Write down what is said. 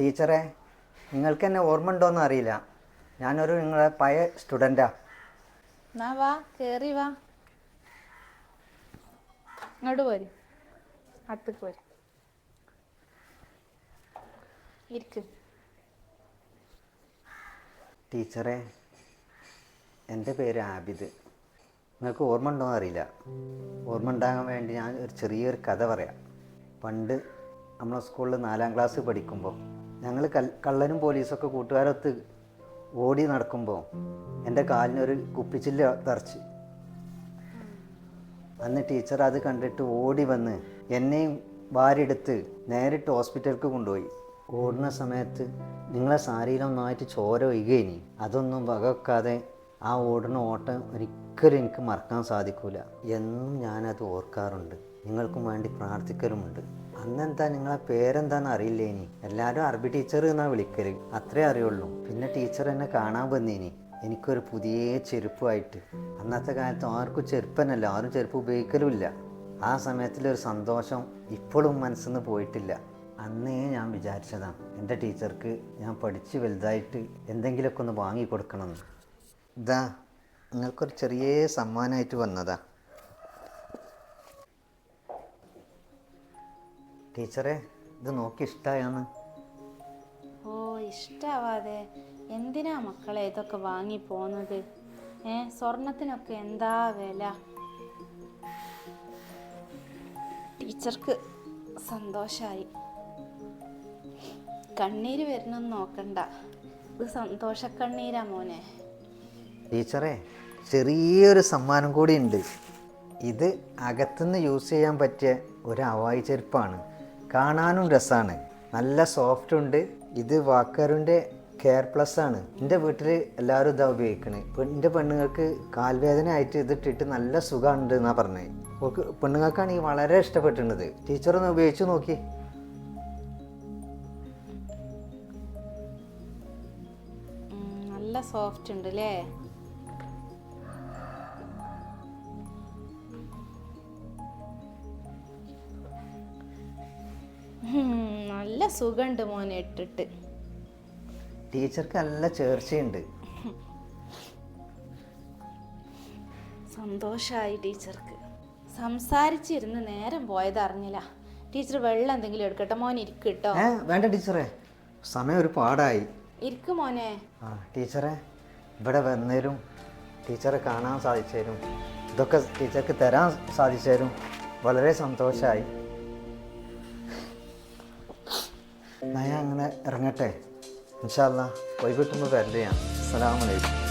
ടീച്ചറെ നിങ്ങൾക്ക് എന്നെ ഓർമ്മ ഉണ്ടോയെന്ന് അറിയില്ല. ഞാനൊരു നിങ്ങളെ പഴയ സ്റ്റുഡന്റാ എന്നാ വാ കയറി വാ. ഇങ്ങോട്ട് പോര്. അടുത്തേക്ക് പോര്. ഇരിക്ക്. ടീച്ചറെ എന്റെ പേര് ആബിദ്. നിങ്ങൾക്ക് ഓർമ്മ ഉണ്ടോയെന്ന് അറിയില്ല. ഓർമ്മ ഉണ്ടാകാൻ വേണ്ടി ഞാൻ ഒരു ചെറിയൊരു കഥ പറയാം. പണ്ട് നമ്മളെ സ്കൂളിൽ നാലാം ക്ലാസ് പഠിക്കുമ്പോൾ ഞങ്ങൾ കള്ളനും പോലീസൊക്കെ കൂട്ടുകാരൊത്ത് ഓടി നടക്കുമ്പോൾ എന്റെ കാലിനൊരു കുപ്പിച്ചില്ല തറച്ച്. അന്ന് ടീച്ചർ അത് കണ്ടിട്ട് ഓടി വന്ന് എന്നെയും വാരെടുത്ത് നേരിട്ട് ഹോസ്പിറ്റലിലേക്ക് കൊണ്ടുപോയി. ഓടുന്ന സമയത്ത് നിങ്ങളെ സാരിയിലൊന്നായിട്ട് ചോര ഒഴുകേനി അതൊന്നും വകവെക്കാതെ ആ ഓടുന്ന ഓട്ടം ഒരിക്കലും എനിക്ക് മറക്കാൻ സാധിക്കില്ല എന്നും ഞാനത് ഓർക്കാറുണ്ട്. നിങ്ങൾക്കും വേണ്ടി പ്രാർത്ഥിക്കലുമുണ്ട്. അന്നെന്താ നിങ്ങളെ പേരെന്താണെന്ന് അറിയില്ല ഇനി എല്ലാവരും അറബി ടീച്ചർ എന്നാ വിളിക്കൽ അത്രേ അറിയുള്ളൂ. പിന്നെ ടീച്ചർ എന്നെ കാണാൻ വന്നിനി. എനിക്കൊരു പുതിയ ചെരുപ്പുമായിട്ട് അന്നത്തെ കാലത്ത് ആർക്കും ചെരുപ്പനല്ല ആരും ചെരുപ്പ് ഉപയോഗിക്കലുമില്ല. ആ സമയത്തിലൊരു സന്തോഷം ഇപ്പോഴും മനസ്സിൽ നിന്ന് പോയിട്ടില്ല. അന്നേ ഞാൻ വിചാരിച്ചതാണ് എന്റെ ടീച്ചർക്ക് ഞാൻ പഠിച്ച് വലുതായിട്ട് എന്തെങ്കിലുമൊക്കെ ഒന്ന് വാങ്ങി കൊടുക്കണമെന്ന് ഇതാ നിങ്ങൾക്കൊരു ചെറിയ സമ്മാനമായിട്ട് വന്നതാ. ടീച്ചറെ ഇത് നോക്കി ഇഷ്ടമായോന്ന് ഓ ഇഷ്ടാവാതെ. എന്തിനാ മക്കളെ ഇതൊക്കെ വാങ്ങി പോന്നത്? ഏ സ്വർണത്തിനൊക്കെ എന്താ വില? ടീച്ചർക്ക് സന്തോഷായി. കണ്ണീര് വരണമെന്ന് നോക്കണ്ട. ഇത് സന്തോഷക്കണ്ണീരാ മോനെ. ടീച്ചറെ ചെറിയൊരു സമ്മാനം കൂടി ഉണ്ട് ഇത് അകത്തുനിന്ന് യൂസ് ചെയ്യാൻ പറ്റിയ ഒരു ഹവായി ചെരുപ്പാണ്. കാണാനും രസമാണ് നല്ല സോഫ്റ്റ് ഉണ്ട്. ഇത് വാക്കറിന്റെ കെയർ പ്ലസ് ആണ്. എന്റെ വീട്ടിൽ എല്ലാവരും ഇതാ ഉപയോഗിക്കണേ. എന്റെ പെണ്ണുങ്ങൾക്ക് കാൽവേദന ആയിട്ട് ഇതിട്ടിട്ട് നല്ല സുഖമുണ്ട് എന്നാണ് പറഞ്ഞത് ഓക്ക് ഈ വളരെ ഇഷ്ടപ്പെട്ടിരുന്നത് ടീച്ചറൊന്ന് ഉപയോഗിച്ച് നോക്കി. നല്ല സോഫ്റ്റ് ഉണ്ട് അല്ലേ നല്ല സുഖമുണ്ട് മോനെ ഇട്ടിട്ട്. ടീച്ചർക്ക് നല്ല ചേർച്ചയുണ്ട്. സന്തോഷായി ടീച്ചർക്ക്. സംസാരിച്ചിരുന്ന് നേരം പോയത് അറിഞ്ഞില്ല. ടീച്ചർ വെള്ളം എന്തെങ്കിലും എടുക്കട്ടെ? മോൻ ഇരിക്കട്ടോ. ഏ വേണ്ട ടീച്ചറെ. സമയം ഒരു പാടായി. ഇരിക്കും മോനെ. ആ ടീച്ചറെ ഇവിടെ വന്നേരും ടീച്ചറെ കാണാൻ സാധിച്ചേരും. ഇതൊക്കെ ടീച്ചർക്ക് തരാൻ സാധിച്ചേരും. വളരെ സന്തോഷമായി ഞാൻ അങ്ങനെ ഇറങ്ങട്ടെ. ഇൻഷാല്ല വൈകിട്ടൊന്ന് വരണ്ടേ ഞാൻ. അസ്സലാമലൈക്കും